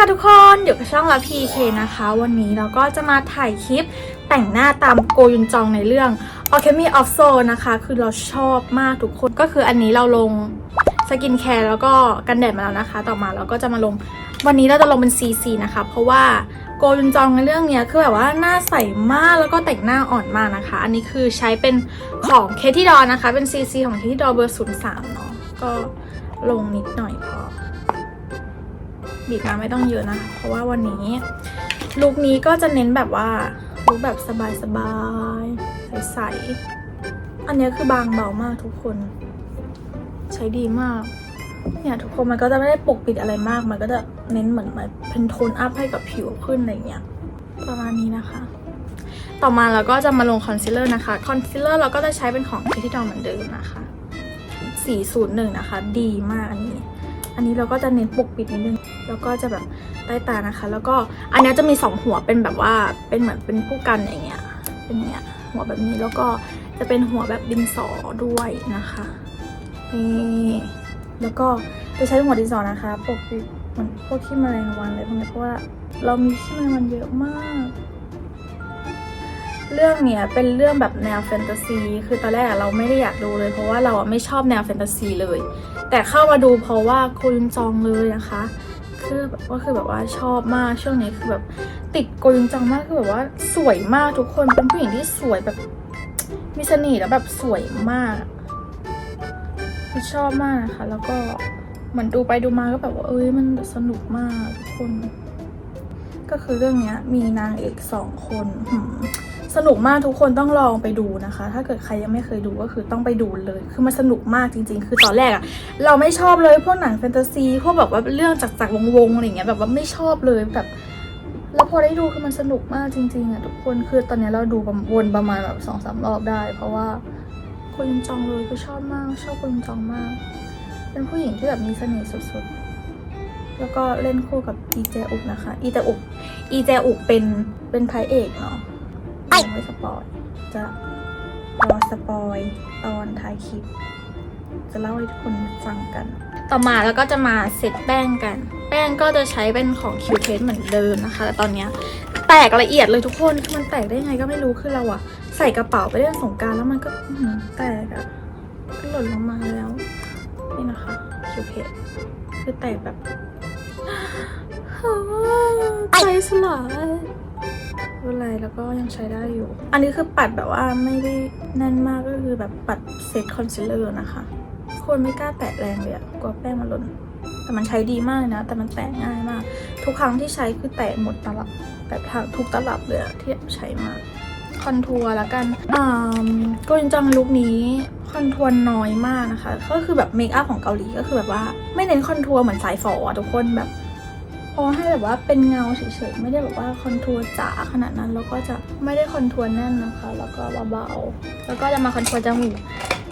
ดีค่ะทุกคนอยู่กับช่องละพีเคนะคะ วันนี้เราก็จะมาถ่ายคลิปแต่งหน้าตามโกยุนจองในเรื่อง Alchemy of Soul นะคะ คือเราชอบมากทุกคนก็คืออันนี้เราลงสกินแคร์แล้วก็กันแดดมาแล้วนะคะ ต่อมาเราก็จะมาลงวันนี้เราจะลงเป็น CC นะคะ เพราะว่าโกยุนจองในเรื่องเนี้ยคือแบบว่าหน้าใสมากแล้วก็แต่งหน้าอ่อนมากนะคะ อันนี้คือใช้เป็นของเคที่ดอนะคะ เป็น CC ของเคที่ดอเบอร์03เนาะก็ลงนิดหน่อยพอ บีบมาไม่ต้องเยอะนะ เพราะว่าวันนี้ลุคนี้ก็จะเน้นแบบว่าลุคแบบสบายๆใสๆอันนี้คือบางเบามากทุกคน ใช้ดีมากเนี่ยทุกคนมันก็จะไม่ได้ปกปิดอะไรมาก มันก็จะเน้นเหมือนมาเป็นโทนอัพให้กับผิวขึ้นอะไรเงี้ยประมาณนี้นะคะ ต่อมาเราก็จะมาลงคอนซีลเลอร์นะคะ คอนซีลเลอร์เราก็จะใช้เป็นของที่ดอเหมือนเดิมนะคะ 401 นะคะ ดีมากอันนี้ อันนี้เราก็จะเน้นปกปิดนิดนึง แล้วก็จะแบบใต้ตานะคะ แล้วก็อันนี้จะมีสองหัวเป็นแบบว่าเป็นเหมือนเป็นผู้กันอย่างเงี้ย เป็นเงี้ยหัวแบบนี้แล้วก็จะเป็นหัวแบบดินสอด้วยนะคะนี่แล้วก็จะใช้หัวดินสอนะคะ ปกปิดเหมือนพวกขี้แมลงวันอะไรพวกนี้เพราะว่าเรามีขี้แมลงวันเยอะมาก เรื่องเนี้ยเป็นเรื่องแบบแนวแฟนตาซี คือตอนแรกเราไม่ได้อยากดูเลย เพราะว่าเราไม่ชอบแนวแฟนตาซีเลย แต่เข้ามาดูเพราะว่าโกยุนจองเลยนะคะ คือแบบว่าคือแบบว่าชอบมากช่วงนี้คือแบบติดโกยุนจองมากคือแบบว่าสวยมากทุกคนเป็นผู้หญิงที่สวยแบบมีเสน่ห์แล้วแบบสวยมากคือชอบมากนะคะ แล้วก็เหมือนดูไปดูมาก็แบบว่าเอ้ยมันสนุกมากทุกคน ก็คือเรื่องเนี้ยมีนางเอกสองคนหืม สนุกมากทุกคนต้องลองไปดูนะคะ ถ้าเกิดใครยังไม่เคยดูก็คือต้องไปดูเลย คือมันสนุกมากจริง ๆ คือตอนแรกอะเราไม่ชอบเลยพวกหนังแฟนตาซีพวกแบบว่าเรื่องจากจากวงๆอะไรเงี้ยแบบว่าไม่ชอบเลยแบบแล้วพอได้ดูคือมันสนุกมากจริงๆอะทุกคนคือตอนเนี้ยเราดูวนประมาณแบบสองสามรอบได้ เพราะว่าคนยุนจองเลยก็ชอบมาก ชอบคนยุนจองมาก เป็นผู้หญิงที่แบบมีเสน่ห์สุดๆ แล้วก็เล่นคู่กับอีเจอุกนะคะอีเจอุกอีเจอุกเป็นเป็นพระเอกเนาะ ไม่สปอยจะรอสปอยตอนท้ายคลิป จะเล่าให้ทุกคนฟังกัน ต่อมาแล้วก็จะมาเซตแป้งกัน แป้งก็จะใช้เป็นของคิวเทสเหมือนเดิมนะคะแต่ตอนเนี้ยแตกละเอียดเลยทุกคนคือมันแตกได้ยังไงก็ไม่รู้คือเราอะใส่กระเป๋าไปเล่นสงกรารแล้วมันก็อื้อหือแตกอะก็หล่นลงมาแล้ว นี่นะคะคิวเทสคือแตกแบบใจสลาย ไม่เป็นไรแล้วก็ยังใช้ได้อยู่ อันนี้คือปัดแบบว่าไม่ได้แน่นมากก็คือแบบปัดเซตคอนซีลเลอร์นะคะ คนไม่กล้าแตะแรงเลยอะกลัวแป้งมันหล่นแต่มันใช้ดีมากนะ แต่มันแตะง่ายมาก ทุกครั้งที่ใช้คือแตะหมดตลับแบบทางทุกตลับเลยอะที่ใช้มาคอนทัวร์แล้วกันอ่าก็จริงจังลุคนี้คอนทัวร์น้อยมากนะคะ ก็คือแบบเมคอัพของเกาหลีก็คือแบบว่าไม่เน้นคอนทัวร์เหมือนสายฝออะทุกคนแบบ พอให้แบบว่าเป็นเงาเฉยๆไม่ได้แบบว่าคอนทัวร์จ๋าขนาดนั้นแล้วก็จะไม่ได้คอนทัวร์แน่นนะคะ แล้วก็เบาๆแล้วก็จะมาคอนทัวร์จมูก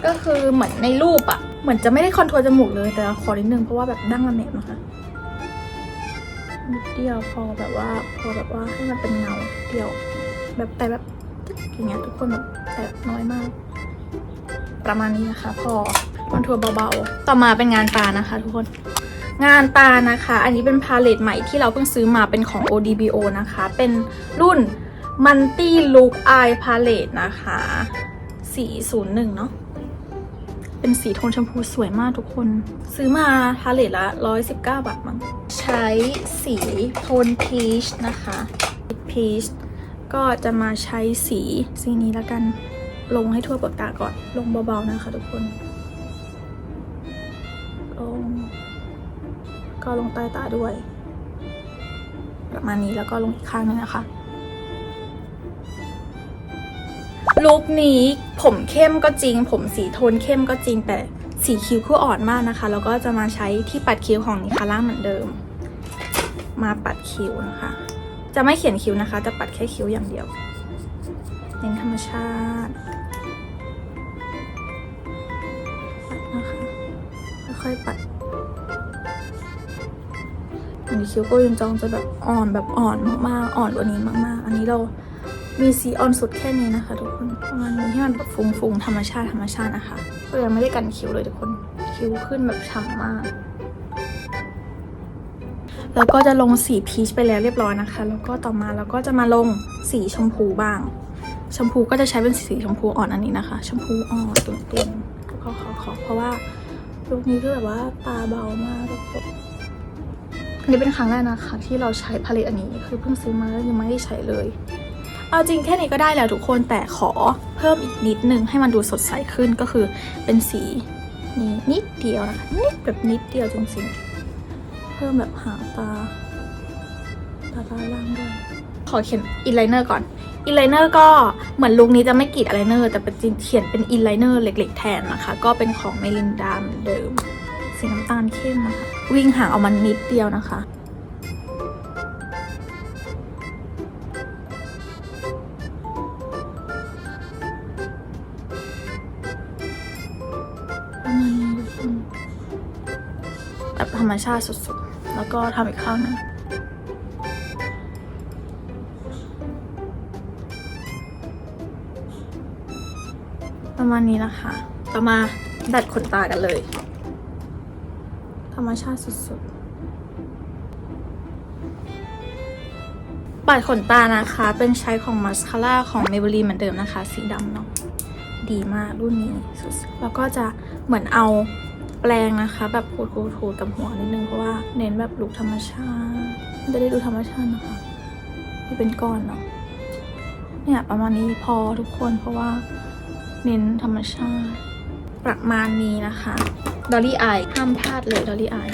ก็คือเหมือนในรูปอะเหมือนจะไม่ได้คอนทัวร์จมูกเลยแต่ขอนิดนึงเพราะว่าแบบดั้งมันเหม็นนะคะนิดเดียวพอแบบว่าพอแบบว่าให้มันเป็นเงาเดียว แบบแต่แบบตึ๊กอย่างเงี้ยทุกคนแบบแต่น้อยมาก ประมาณนี้นะคะ พอคอนทัวร์เบาๆ ต่อมาเป็นงานตานะคะ ทุกคน งานตานะคะ อันนี้เป็นพาเลตใหม่ที่เราเพิ่งซื้อมาเป็นของ ODBO นะคะ เป็นรุ่น Multi Look Eye Palette นะคะ 401 เนาะเป็นสีโทนชมพูสวยมากทุกคน ซื้อมาพาเลตละ 119 บาทมั้งใช้สีโทนพีชนะคะพีชก็จะมาใช้สีสีนี้แล้วกัน ลงให้ทั่วเปลือกตาก่อน ลงเบาๆนะคะทุกคน ก็ลงใต้ตาด้วย ประมาณนี้แล้วก็ลงอีกข้างนึงนะคะลุคนี้ผมเข้มก็จริง ผมสีโทนเข้มก็จริง แต่สีคิ้วคืออ่อนมากนะคะ แล้วก็จะมาใช้ที่ปัดคิ้วของนิคาร่าเหมือนเดิม มาปัดคิ้วนะคะ จะไม่เขียนคิ้วนะคะ จะปัดแค่คิ้วอย่างเดียวเน้นธรรมชาติ อันนี้คิ้วโกยุนจองจะแบบอ่อนแบบอ่อนมากๆ อ่อนกว่านี้มากๆ อันนี้เรามีสีอ่อนสุดแค่นี้นะคะทุกคนประมาณนี้ให้มันแบบฟุ้งๆธรรมชาติธรรมชาตินะคะก็ยังไม่ได้กันคิ้วเลยทุกคนคิ้วขึ้นแบบฉ่ำมาก แล้วก็จะลงสีพีชไปแล้วเรียบร้อยนะคะ แล้วก็ต่อมาเราก็จะมาลงสีชมพูบ้าง ชมพูก็จะใช้เป็นสีชมพูอ่อนอันนี้นะคะ ชมพูอ่อนตุ่นๆขอขอขอเพราะว่าลุคนี้คือแบบว่าตาเบามากทุกคน นนี้เป็นครั้งแรกนะคะ ที่เราใช้ผลิตอันนี้คือเพิ่งซื้อมาแล้วยังไม่ได้ใช้เลย เอาจริงแค่นี้ก็ได้แล้วทุกคนแต่ขอเพิ่มอีกนิดนึงให้มันดูสดใสขึ้นก็คือเป็นสีนี้นิดเดียวนะคะนิดแบบนิดเดียวจริงๆเพิ่มแบบหางตาตาตาล่างด้วยขอเขียนอินไลเนอร์ก่อนอินไลเนอร์ก็เหมือนลุคนี้จะไม่กรีดอะไรเนอร์แต่เป็นเขียนเป็นอินไลเนอร์เล็กๆแทนนะคะ ก็เป็นของเมลินดาเหมือนเดิม สีน้ำตาลเข้มนะคะ วิ่งห่างเอามันนิดเดียวนะคะ แบบธรรมชาติสุดๆ แล้วก็ทำอีกข้างนึงประมาณนี้นะคะ ต่อมาดัดขนตากันเลย รรมชาติสุดๆ ปัดขนตานะคะ เป็นใช้ของมัสคาร่าของ Maybelline เหมือนเดิมนะคะ สีดำเนาะ ดีมากรุ่นนี้สุดๆแล้วก็จะเหมือนเอาแปรงนะคะ แบบขูดๆๆกับหัวนิดนึง เพราะว่าเน้นแบบลุคธรรมชาติจะได้ดูธรรมชาตินะคะไม่เป็นก้อนเนาะเนี่ยประมาณนี้พอทุกคนเพราะว่าเน้นธรรมชาติประมาณนี้นะคะ ดอลลี่อายห้ามพลาดเลยดอลลี่อาย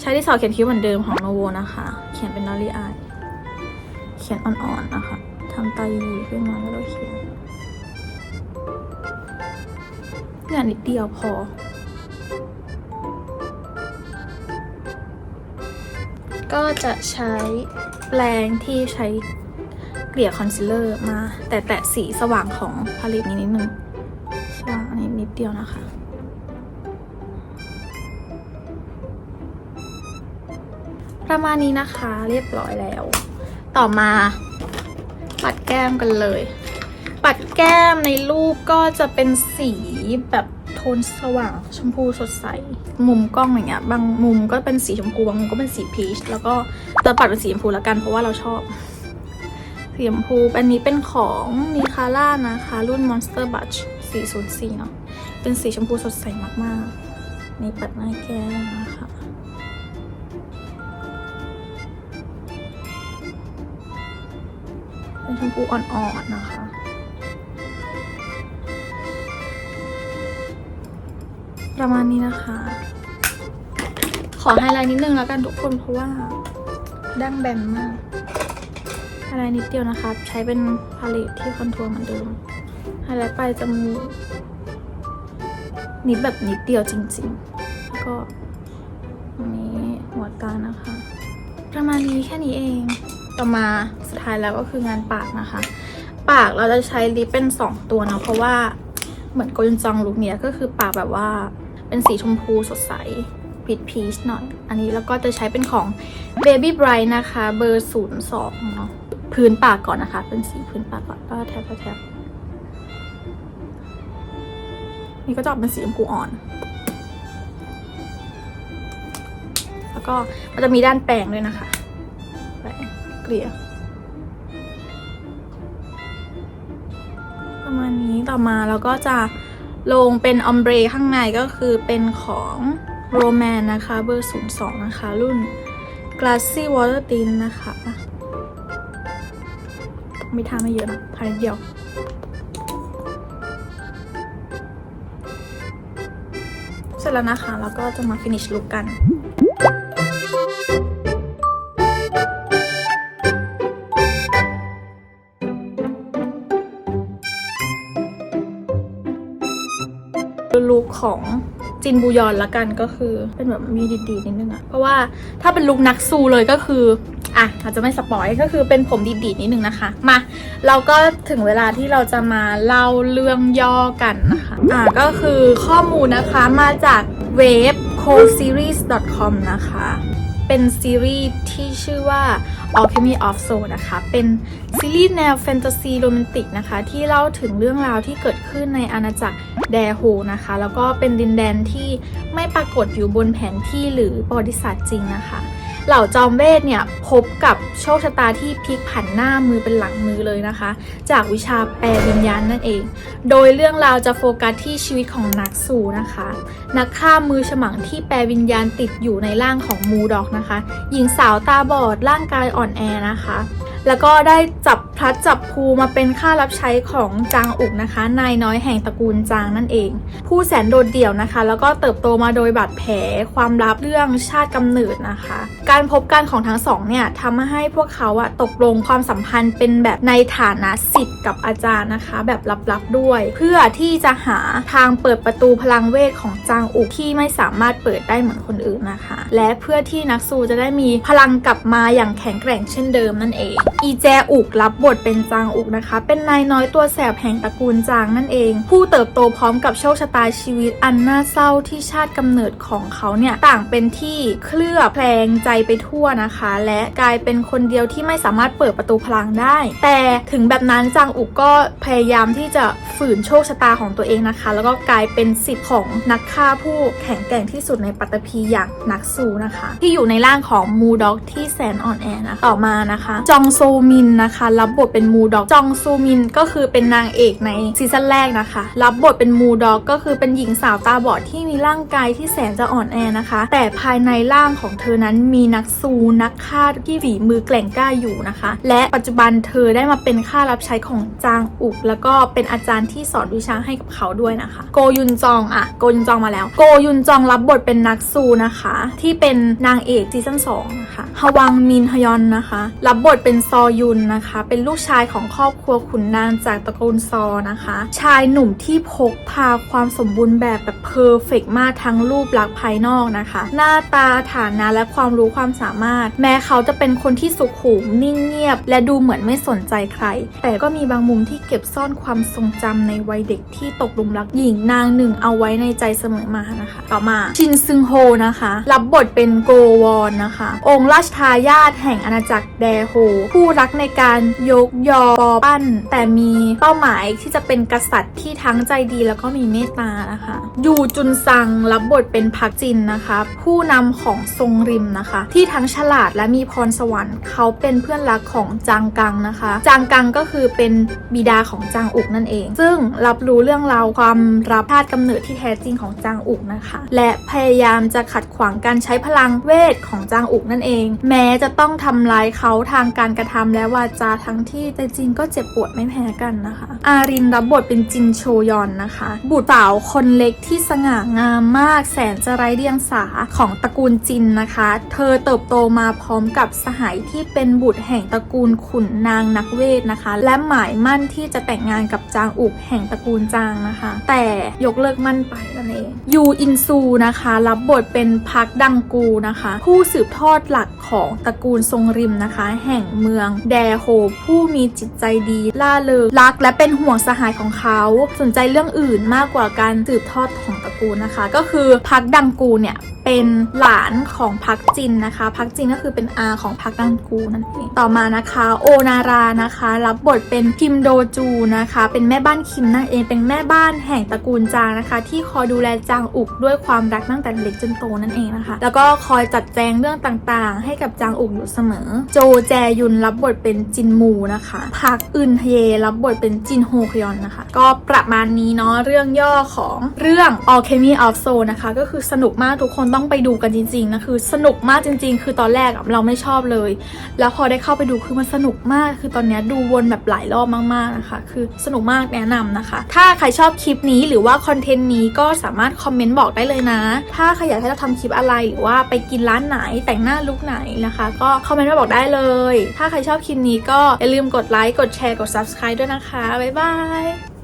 ใช้ที่สอเขียนคิ้วเหมือนเดิมของโนโวนะคะ เขียนเป็นดอลลี่อายเขียนอ่อนๆนะคะทำตายีขึ้นมาแล้วก็เขียนเนี่ยนิดเดียวพอ ก็จะใช้แปรงที่ใช้เกลี่ยคอนซีลเลอร์มา แต่แตะสีสว่างของผลิตนี้นิดนึงสว่างอันนี้นิดเดียวนะคะ ประมาณนี้นะคะเรียบร้อยแล้ว ต่อมา ปัดแก้มกันเลย ปัดแก้มในรูปก็จะเป็นสีแบบโทนสว่างชมพูสดใส มุมกล้องอย่างเงี้ยบางมุมก็เป็นสีชมพูบางมุมก็เป็นสีพีชแล้วก็จะปัดเป็นสีชมพูแล้วกันเพราะว่าเราชอบสีชมพูอันนี้เป็นของนิคาร่านะคะ รุ่น Monster Batch 404 เนาะเป็นสีชมพูสดใสมากๆ นี่ปัดหน้าแก้มนะคะ เป็นชมพูอ่อนๆนะคะ ประมาณนี้นะคะ ขอไฮไลท์นิดนึงแล้วกันทุกคนเพราะว่าดั้งแบนมากไฮไลท์นิดเดียวนะคะ ใช้เป็นพาเลตที่คอนทัวร์เหมือนเดิมไฮไลท์ปลายจมูกนิดแบบนิดเดียวจริงๆ แล้วก็นี้หัวตานะคะ ประมาณนี้แค่นี้เอง ต่อมาสุดท้ายแล้วก็คืองานปากนะคะ ปากเราจะใช้ลิปเป็น 2 ตัวเนาะเพราะว่าเหมือนโกยุนจองลุคเนี้ยก็คือปากแบบว่าเป็นสีชมพูสดใสปิดพีชหน่อย อันนี้แล้วก็จะใช้เป็นของ Baby Bright นะคะ เบอร์ 02เนาะพื้นปากก่อนนะคะ เป็นสีพื้นปากก่อนก็แทบแทบนี่ก็จะออกเป็นสีชมพูอ่อน แล้วก็มันจะมีด้านแปรงด้วยนะคะ ลี่ย ประมาณนี้ต่อมาเราก็จะลงเป็นออมเบรข้างในก็คือเป็นของโรแมนนะคะ เบอร์ 02 นะคะ รุ่น Glassy Water Tint นะคะ ไม่ทาไม่เยอะนะทาเดียวเสร็จแล้วนะคะ แล้วก็จะมา finish look กัน ของจินบูยอนละกันก็คือเป็นแบบมีดีๆนิดนึงอะเพราะว่าถ้าเป็นลุคนักซูเลยก็คืออะอาจจะไม่สปอยก็คือเป็นผมดีๆนิดนึงนะคะ มา เราก็ถึงเวลาที่เราจะมาเล่าเรื่องย่อกันนะคะอะก็คือข้อมูลนะคะมาจากเว็บ coseries.com นะคะ เป็นซีรีส์ที่ชื่อว่า Alchemy of Soul นะคะ เป็น ซีรีส์แนวแฟนตาซีโรแมนติกนะคะ ที่เล่าถึงเรื่องราวที่เกิดขึ้นในอาณาจักรแดโฮนะคะ แล้วก็เป็นดินแดนที่ไม่ปรากฏอยู่บนแผนที่หรือประวัติศาสตร์จริงนะคะ เหล่าจอมเวทเนี่ยพบกับโชคชะตาที่พลิกผันหน้ามือเป็นหลังมือเลยนะคะ จากวิชาแปลวิญญาณนั่นเอง โดยเรื่องราวจะโฟกัสที่ชีวิตของนักสู่นะคะ นักฆ่ามือฉมังที่แปลวิญญาณติดอยู่ในร่างของมูดอกนะคะ หญิงสาวตาบอดร่างกายอ่อนแอนะคะ แล้วก็ได้จับพลัดจับพลูมาเป็นข้ารับใช้ของจางอุกนะคะ นายน้อยแห่งตระกูลจางนั่นเอง ผู้แสนโดดเดี่ยวนะคะ แล้วก็เติบโตมาโดยบาดแผลความลับเรื่องชาติกำเนิดนะคะ การพบกันของทั้งสองเนี่ยทำให้พวกเขาอะตกลงความสัมพันธ์เป็นแบบในฐานะสิทธิ์กับอาจารย์นะคะ แบบลับๆด้วย เพื่อที่จะหาทางเปิดประตูพลังเวทของจางอุกที่ไม่สามารถเปิดได้เหมือนคนอื่นนะคะ และเพื่อที่นักสู้จะได้มีพลังกลับมาอย่างแข็งแกร่งเช่นเดิมนั่นเองอีแจอุกรับบทเป็นจางอุกนะคะ เป็นนายน้อยตัวแสบแห่งตระกูลจางนั่นเอง ผู้เติบโตพร้อมกับโชคชะตาชีวิตอันน่าเศร้าที่ชาติกำเนิดของเขาเนี่ยต่างเป็นที่เคลือบแคลงใจไปทั่วนะคะ และกลายเป็นคนเดียวที่ไม่สามารถเปิดประตูพลังได้ แต่ถึงแบบนั้นจางอุกก็พยายามที่จะฝืนโชคชะตาของตัวเองนะคะ แล้วก็กลายเป็นสิทธิ์ของนักฆ่าผู้แข็งแกร่งที่สุดในปัตตภีอย่างนักสู้นะคะ ที่อยู่ในร่างของมูด็อกที่แสนอ่อนแอนะต่อมานะคะจองโซมินนะคะ รับบทเป็นมูด็อก จองโซมินก็คือเป็นนางเอกในซีซั่นแรกนะคะ รับบทเป็นมูด็อกก็คือเป็นหญิงสาวตาบอดที่มีร่างกายที่แสนจะอ่อนแอนะคะ แต่ภายในร่างของเธอนั้นมีนักสู้นักฆ่าที่ฝีมือแกล่งกล้าอยู่นะคะ และปัจจุบันเธอได้มาเป็นข้ารับใช้ของจางอุก แล้วก็เป็นอาจารย์ที่สอนวิชาให้กับเขาด้วยนะคะ โกยุนจองอะโกยุนจองมาแล้ว โกยุนจองรับบทเป็นนักสู้นะคะ ที่เป็นนางเอกซีซั่น2นะคะฮวังมินฮยอนนะคะ รับบทเป็นซอยุนนะคะ เป็นลูกชายของครอบครัวขุนนางจากตระกูลซอนะคะ ชายหนุ่มที่พกพาความสมบูรณ์แบบแบบเพอร์เฟกมากทั้งรูปลักษณ์ภายนอกนะคะ หน้าตาฐานะและความรู้ความสามารถ แม้เขาจะเป็นคนที่สุขุมนิ่งเงียบ และดูเหมือนไม่สนใจใคร แต่ก็มีบางมุมที่เก็บซ่อนความทรงจำในวัยเด็กที่ตกหลุมรักหญิงนางหนึ่งเอาไว้ในใจเสมอมานะคะ ต่อมาชินซึงโฮนะคะ รับบทเป็นโกวอนนะคะ องค์ราชทายาทแห่งอาณาจักรแดโฮผูรักในการยกยอปอปั้น แต่มีเป้าหมายที่จะเป็นกษัตริย์ที่ทั้งใจดีแล้วก็มีเมตตานะคะยูจุนซังรับบทเป็นพักจินนะคะ ผู้นำของทรงริมนะคะ ที่ทั้งฉลาดและมีพรสวรรค์เขาเป็นเพื่อนรักของจางกังนะคะ จางกังก็คือเป็นบิดาของจางอุกนั่นเอง ซึ่งรับรู้เรื่องราวความรับชาติกำเนิดที่แท้จริงของจางอุกนะคะ และพยายามจะขัดขวางการใช้พลังเวทของจางอุกนั่นเอง แม้จะต้องทำร้ายเขาทางการกระทำและวาจาทั้งที่แต่จริงก็เจ็บปวดไม่แพ้กันนะคะ อารินรับบทเป็นจินโชยอนนะคะ บุตรสาวคนเล็กที่สง่างามมากแสนจะไร้เดียงสาของตระกูลจินนะคะ เธอเติบโตมาพร้อมกับสหายที่เป็นบุตรแห่งตระกูลขุนนางนักเวทนะคะ และหมายมั่นที่จะแต่งงานกับจางอุกแห่งตระกูลจางนะคะ แต่ยกเลิกมั่นไปนั่นเองยูอินซูนะคะ รับบทเป็นพักดังกูนะคะ ผู้สืบทอดหลักของตระกูลทรงริมนะคะ แห่งเมืองแดโฮผู้มีจิตใจดีล่าเริงรักและเป็นห่วงสหายของเขา สนใจเรื่องอื่นมากกว่าการสืบทอดของต กูลนะคะ ก็คือพักดังกูเนี่ยเป็นหลานของพักจินนะคะ พักจินก็คือเป็นอาของพักดังกูนั่นเองต่อมานะคะ โอนารานะคะ รับบทเป็นคิมโดจูนะคะ เป็นแม่บ้านคิมนั่นเองเป็นแม่บ้านแห่งตระกูลจางนะคะ ที่คอยดูแลจางอุกด้วยความรักตั้งแต่เล็กจนโตนั่นเองนะคะ แล้วก็คอยจัดแจงเรื่องต่างๆ ให้กับจางอุกอยู่เสมอ โจแจยุนรับบทเป็นจินมูนะคะพักอึนเฮรับบทเป็นจินโฮคยอนนะคะ ก็ประมาณนี้เนาะเรื่องย่อของเรื่อง Alchemy of Soul นะคะ ก็คือสนุกมากทุกคนต้องไปดูกันจริงๆนะคือสนุกมากจริง ๆ คือตอนแรกเราไม่ชอบเลย แล้วพอได้เข้าไปดูคือมันสนุกมาก คือตอนเนี้ยดูวนแบบหลายรอบมากๆนะคะ คือสนุกมากแนะนำนะคะ ถ้าใครชอบคลิปนี้หรือว่าคอนเทนต์นี้ก็สามารถคอมเมนต์บอกได้เลยนะ ถ้าใครอยากให้เราทำคลิปอะไรหรือว่าไปกินร้านไหนแต่งหน้าลุคไหนนะคะ ก็คอมเมนต์มาบอกได้เลย ถ้าใครชอบคลิปนี้ก็อย่าลืมกดไลค์กดแชร์กด subscribe ด้วยนะคะบ๊ายบาย